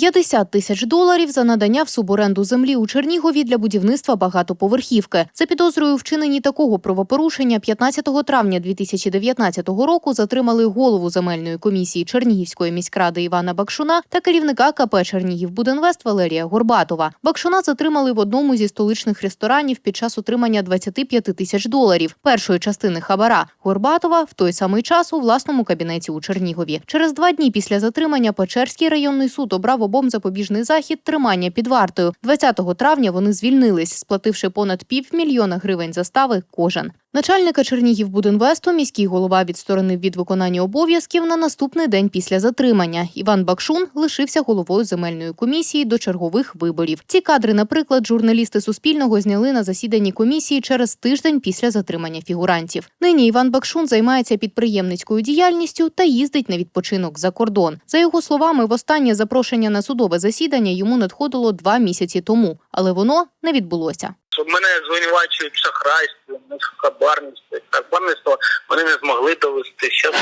50 тисяч доларів за надання в суборенду землі у Чернігові для будівництва багатоповерхівки. За підозрою вчиненні такого правопорушення 15 травня 2019 року затримали голову земельної комісії Чернігівської міськради Івана Бакшуна та керівника КП Чернігівбудинвест Валерія Горбатова. Бакшуна затримали в одному зі столичних ресторанів під час отримання 25 тисяч доларів першої частини хабара. Горбатова в той самий час у власному кабінеті у Чернігові. Через два дні після затримання Печерський районний суд обрав обом запобіжний захід тримання під вартою. 20 травня вони звільнились, сплативши понад півмільйона гривень застави кожен. Начальника Чернігівбудинвесту міський голова відсторонив від виконання обов'язків на наступний день після затримання. Іван Бакшун лишився головою земельної комісії до чергових виборів. Ці кадри, наприклад, журналісти Суспільного зняли на засіданні комісії через тиждень після затримання фігурантів. Нині Іван Бакшун займається підприємницькою діяльністю та їздить на відпочинок за кордон. За його словами, востаннє запрошення на судове засідання йому надходило два місяці тому, але воно не відбулося. Що мене звинувачують в шахрайстві, в хабарництві. Хабарництво вони не змогли довести. Що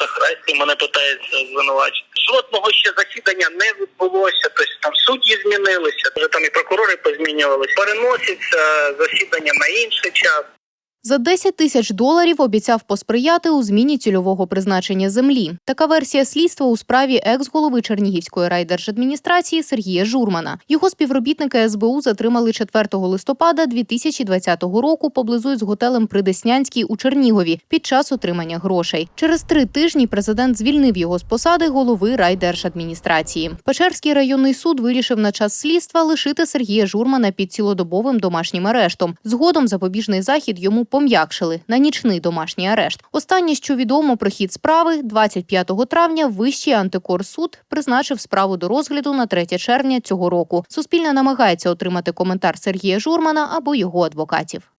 шахрайстві мене питаються звинувачити. Жодного ще засідання не відбулося. Тобто там судді змінилися, вже там і прокурори позмінювалися. Переноситься засідання на інший час. За 10 тисяч доларів обіцяв посприяти у зміні цільового призначення землі. Така версія слідства у справі екс-голови Чернігівської райдержадміністрації Сергія Журмана. Його співробітники СБУ затримали 4 листопада 2020 року поблизу з готелем Придеснянський у Чернігові під час отримання грошей. Через три тижні президент звільнив його з посади голови райдержадміністрації. Печерський районний суд вирішив на час слідства лишити Сергія Журмана під цілодобовим домашнім арештом. Згодом запобіжний захід йому пом'якшили на нічний домашній арешт. Останнє, що відомо про хід справи, 25 травня Вищий антикорсуд призначив справу до розгляду на 3 червня цього року. Суспільне намагається отримати коментар Сергія Журмана або його адвокатів.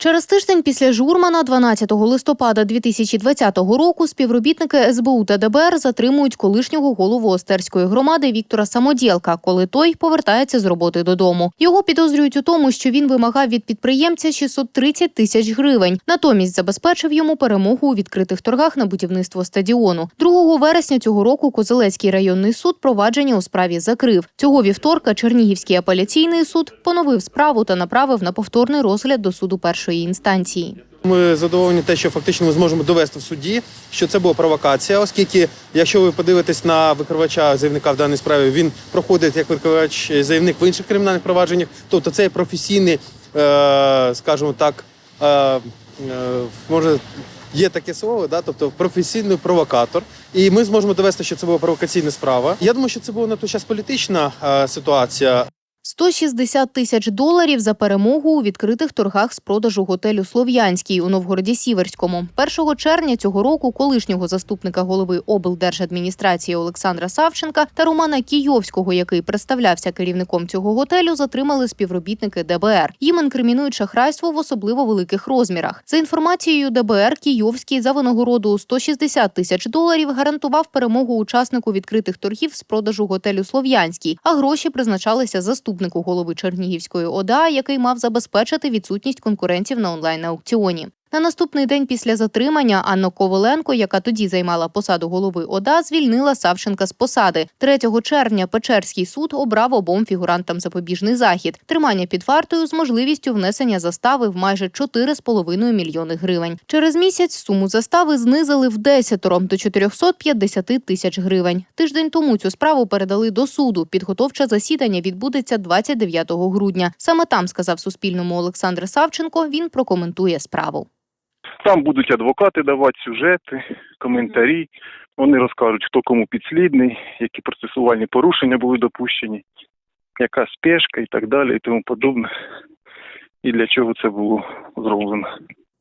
Через тиждень після Журмана, 12 листопада 2020 року, співробітники СБУ та ДБР затримують колишнього голову Остерської громади Віктора Самодєлка, коли той повертається з роботи додому. Його підозрюють у тому, що він вимагав від підприємця 630 тисяч гривень. Натомість забезпечив йому перемогу у відкритих торгах на будівництво стадіону. 2 вересня цього року Козелецький районний суд провадження у справі закрив. Цього вівторка Чернігівський апеляційний суд поновив справу та направив на повторний розгляд до суду першої інстанції. Ми задоволені те, що фактично ми зможемо довести в суді, що це була провокація, оскільки, якщо ви подивитесь на викривача заявника в даній справі, він проходить як викривач заявник в інших кримінальних провадженнях. Тобто це професійний, е, скажімо так, е, е, може. Є таке слово, да, тобто професійний провокатор, і ми зможемо довести, що це була провокаційна справа. Я думаю, що це була на той час політична е, ситуація. 160 тисяч доларів за перемогу у відкритих торгах з продажу готелю Слов'янський у Новгороді Сіверському. 1 червня цього року колишнього заступника голови облдержадміністрації Олександра Савченка та Романа Кійовського, який представлявся керівником цього готелю, затримали співробітники ДБР. Їм інкримінують шахрайство в особливо великих розмірах. За інформацією ДБР, Кійовський за винагороду у 160 тисяч доларів гарантував перемогу учаснику відкритих торгів з продажу готелю Слов'янський, а гроші призначалися заступнику голови Чернігівської ОДА, який мав забезпечити відсутність конкурентів на онлайн-аукціоні. На наступний день після затримання Анна Коваленко, яка тоді займала посаду голови ОДА, звільнила Савченка з посади. 3 червня Печерський суд обрав обом фігурантам запобіжний захід, тримання під вартою з можливістю внесення застави в майже 4,5 мільйони гривень. Через місяць суму застави знизили в десятеро до 450 тисяч гривень. Тиждень тому цю справу передали до суду. Підготовче засідання відбудеться 29 грудня. Саме там сказав Суспільному Олександр Савченко. Він прокоментує справу. Там будуть адвокати давати сюжети, коментарі. Вони розкажуть, хто кому підслідний, які процесуальні порушення були допущені, яка спешка і так далі, і тому подобне. І для чого це було зроблено.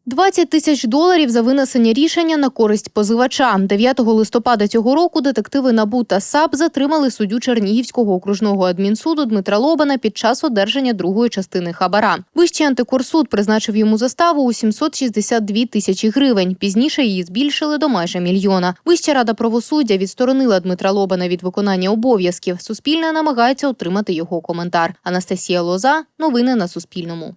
20 тисяч доларів за винесення рішення на користь позивача. 9 листопада цього року детективи НАБУ та САП затримали суддю Чернігівського окружного адмінсуду Дмитра Лобана під час одержання другої частини хабара. Вищий антикорсуд призначив йому заставу у 762 тисячі гривень. Пізніше її збільшили до майже мільйона. Вища рада правосуддя відсторонила Дмитра Лобана від виконання обов'язків. Суспільне намагається отримати його коментар. Анастасія Лоза. Новини на Суспільному.